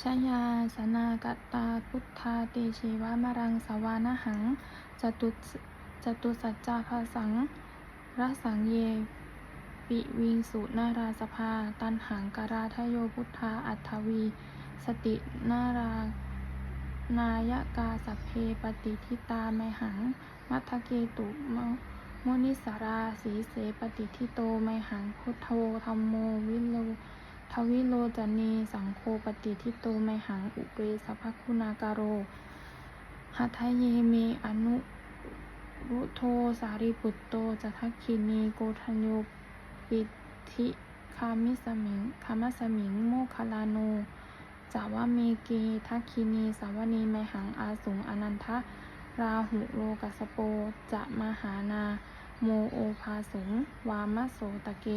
ชยาสนากตาพุทธาเตชีวามรังสวานหังจตุจตุสัจจาภาสังรสังเย ปิวิงสุนาราสภา ตันหังกราทโยพุทธาอัฏฐวี สตินารา นายกาสัพเพปฏิทิตาไมหัง มัทธเกตุมมุนิสาราสีเสปฏิทิโตไมหังพุทโธธรรมโมวิโล ทวิโลจนีสังโฆปฏิทิโตไมหัง อุเรสภคุณาการโรหัทธเยเมอนุรุโทสารีปุตโตจัทัคคินีโกทัญโยปิธิคามิสมิงคามัสมิง โมคลาโนจาวะเมเกทัคคินีสาวนีไมหังอาสุงอนันทะราหุโลกัสโปจะมหานา โมโอภาสุง วามะโสตะเกเก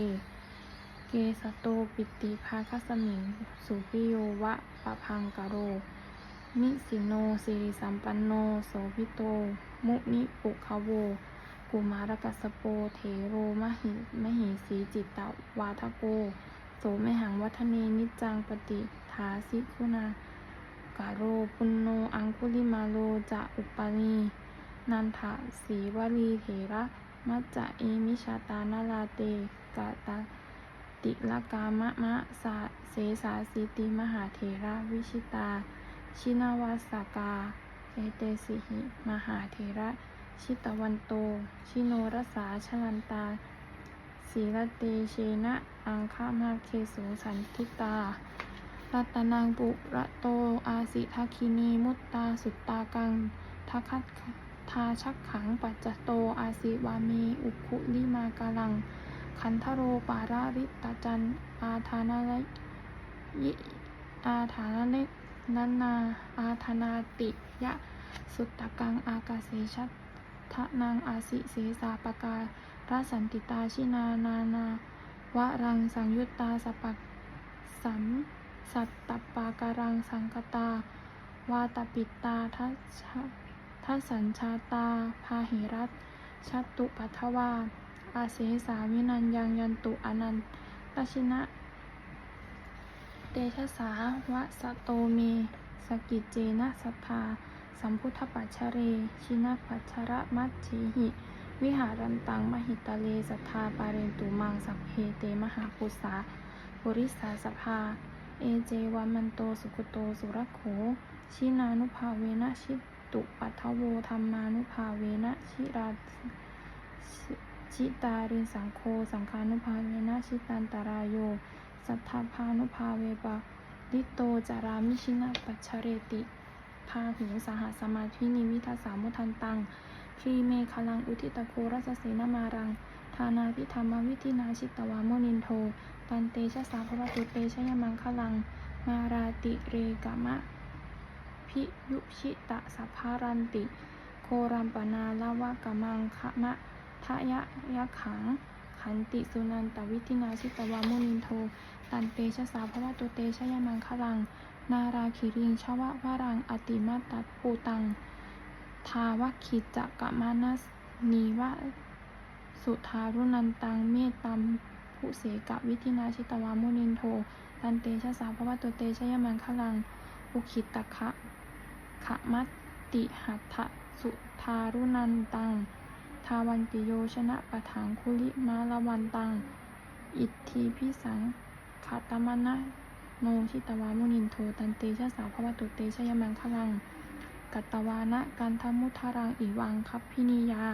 สโตปิติภาคสมิง สุปิโยวะปะพังกโร นิสิโนสิริสัมปันโน โสพิโต มุนิปุคโว กุมารกัสโป เถโรมหิมหิสีจิตตวาทโก โสไมหังวัฒเนนิจังปฏิทาสิคุณากาโรปุณโน อังคุลิมาโลจะอุปนีนันทะสีวลีเถระ มัจจะเอมิชาตานาลาเตกะตา ติลกามะมะสาเสสาสีติมหาเถระวิชิตา ชินาวาสากาเอเตสิหิ มหาเถระ ชิตวันโต ชิโนรสาชลันตาศีลเตเชนะ อังคามาเคสุสันทิตา รัตนังปุระโต อาสิทัคคินี มุตตาสุตตากังทัคัตทาชักขัง ปัจจโต อาสิวามี อุคุลิมากาลัง คันทโรปาราริตตาจันอาธานาลยิอาธานาเลนันนาอาธนาติยะ สุตตะกังอากาเสชัตทะนางอาสิเสสาปการาสันติตาชินานานาวะรังสังยุตตาสปักสัมสัตตปาการังสังกตาวาตปิตตาทัชทัสสัญชาตา พาหิรัตชัตตุปัทวา อาเสสาวินันยังยันตุอนันตชินะ เตชะสาวะสะโตเม สกิจเจนะสัทธา สัมพุทธปัจฉเร ชินะปัจฉระมัจฉิหิ วิหารันตังมหิตาเลสัทธาปาเรนตุมังสัพเพเตมหาปุสาปุริสาสภา เอเจวามันโตสุกุโตสุรโข ชินานุภาเวนะชิตุปัทโวธรรมานุภาเวนะชิรา ชิตาริสังโฆสังฆานุภาเวนะชิตันตารายโย สัทธาพานุภาเวปะลิโตจารามิชินะปัจฉเรติพาหูสหสมาธินิมิทัสามุทันตังทรีเมฆลังอุทิตโครัสเสนมารังทานาพิธรรมวิธินาชิตวามนินโท ตันเตชะสาภวตุเตชะยมังคลัง มาราติเรกามะ พิยุชิตะสัพพารันติ โครัมปนาลาวะกะมังคะมะ ทะยะยะขัง ขันติสุนันตวิธินาชิตวามุนินโทตันเตชะสาภวตุเตชะยมังคลัง นาราคิริงชวะวารัง อติมาตัดปูตัง ทาวคิจักะมานัสนีวะสุทารุนันตังเมตตัมภุเสกวิธินาชิตวามุนินโทตันเตชะสาภวตุเตชะยมังคลัง อุคิตคะขะมัตติหัตถสุทารุนันตัง ทาวันติโยชนะปะถังคุลิมาละวันตัง อิทธิพิสังคาตมนะโนชิตวามุนินโทตันเตชะสาภวตุเตชะยมังคลัง กัตตวานะกันทมุทารังอิวังคัพพินิยา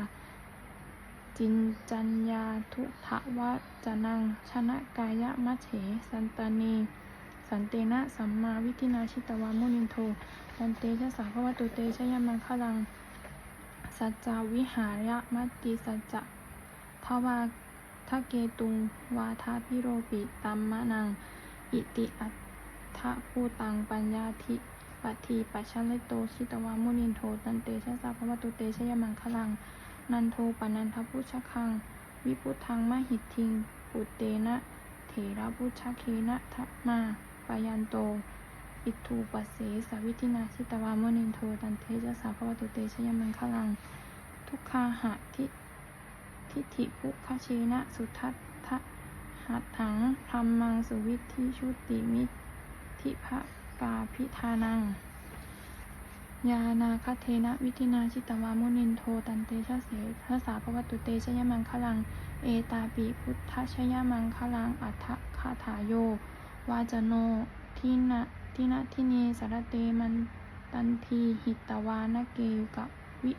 จินจัญญาทุทะวะจนัง ชนะกายะมัชเฉ สันตานี สันเตนะสัมมาวิธินาชิตวามุนินโทตันเตชะสาภวตุเตชะยมังคลัง สัจจวิหารยมัตติสัจจะทวาทะเกตุงวาทาพิโรปิตัมมะนัง อิติอัตถะภูตังปัญญาธิปัตถีปัจฉลิโตชิตวามุนินโทตันเตชะสาภวตุเตชะยมังคลัง นันโทปนันทพุชคัง วิพุทังมหิทิง ปุตเตนะ เถระพุชเคนะทะมาปายันโต อิทูปัสเสสวิธินาชิตวามนินโทตันเทชะสาภวตุเตชยมังคลัง ทุกขาหะทิทิฏฐิภุคเชนะ สุทัตทะหัตถังธรรมังสุวิธิชุติมิทิภะกาพิธานัง ยานาคเทนะวิธินาชิตวามุนินโทตันเตชะเสทสาภวตุเตชยมังคลัง เอตาปิพุทธชยมังคลังอัฏฐคาถาโยวาจโนทินะ ทินะทิเนสารเตมันตันทีหิตวานเกยุกะวิ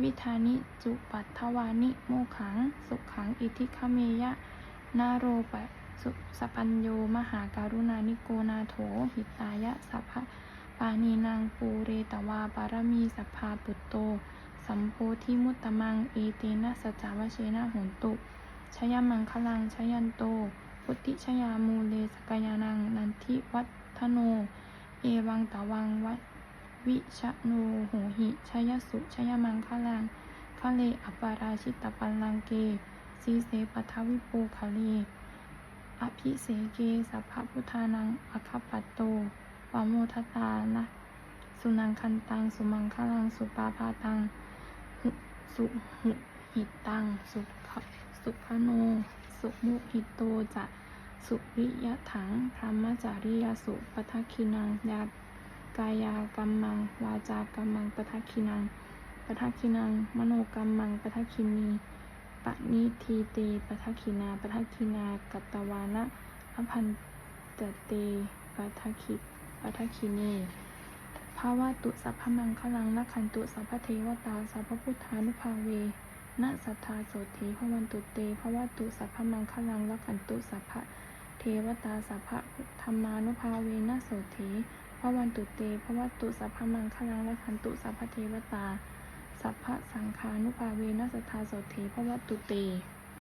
วิธานิจุปัตถวานิโมขัง สุขังอิทิคเมยะ นาโรปะสุสปัญโยมหาการุณานิโกนาโถ หิตายะสัพพะปานีนางปูเรตวาปารมีสัพพาปุตโต สัมโพธิมุตตมัง เอเตนะสจาวเชนะโหนตุชยมังคลังชยันโต พุทธิชยามูเลสกยานังนันทิวัต ฒโน เอวังตะวังวัวิชโนโหหิชยสุชยมังคลังคะเลอปาราชิตปัลลังเก สีเสปทวิปูคะเลอภิเสเกสัพพพุทานังอคปัตโตปโมทตานะสุนังคันตัง สุมังคลัง สุปาพาตัง สุหุหิตัง สุขสุขโน สุมุหิโตจะ สุริยถังพรหมจาริยสุปทัคคินังยากายากรรมัง วาจากรรมังปทัคคินังปทัคคินัง มโนกรรมังปทัคคินีปณิทีเตปทัคคินาปทัคคินากัตตวานะอภันตเตปทัคคิปทัคคิเนภาวะตุสัพพมังคลังละขันตุสัพพเทวตาสัพพพุทธานุภาเวนะสัทธาโสธีพวันตุเตภวะตุสัพพมังคลังละขันตุสัพพะ เทวตาสัพพะธรรมานุภาเวนะโสธีพระวันตุเตพระวัตุสัพพมังคลังและขันตุสัพพเทวตา สัพพะสังฆานุภาเวนะสัทธาโสธีพระวัตุเต